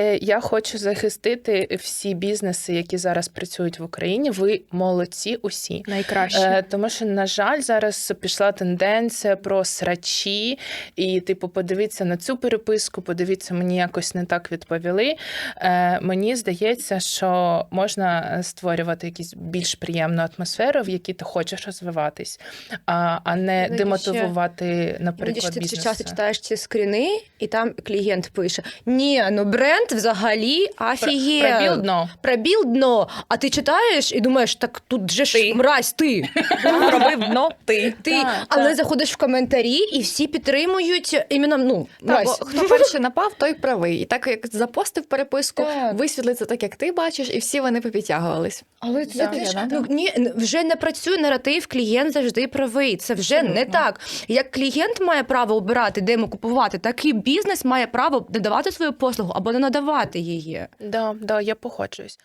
Е, Я хочу захистити всі бізнеси, які зараз працюють в Україні. Ви молодці усі. Найкраще. Тому що, на жаль, зараз пішла тенденція про срачі, і, типу, подивіться на цю переписку, подивіться, мені якось не так відповіли. Е, мені здається, що можна створювати якусь більш приємну атмосферу, в якій ти хочеш розвиватись, а, не Іноді демотивувати, наприклад, ти бізнес. часто читаєш ці скріни, і там клієнт пише: Ні, ну бренд взагалі афіє. Пробіл дно. Пробіл дно. А ти читаєш і думаєш, так тут же ж Ти. мразь, ти. Робив дно ти. Ти, Так, але так. заходиш в коментарі, і всі підтримують іменно ну, Та, бо мразь. хто перший напав, той правий. І так як запостив переписку, Так. висвітлиться так, як ти бачиш, і всі вони попідтягувались. Але це теж- ну, ні, н- вже не працює наратив, клієнт завжди правий. Це вже не Абсолютно. так. Як клієнт має право обирати, де йому купувати, так і бізнес має право надавати свою послугу або не надавати її. Да, да, я погоджуюсь.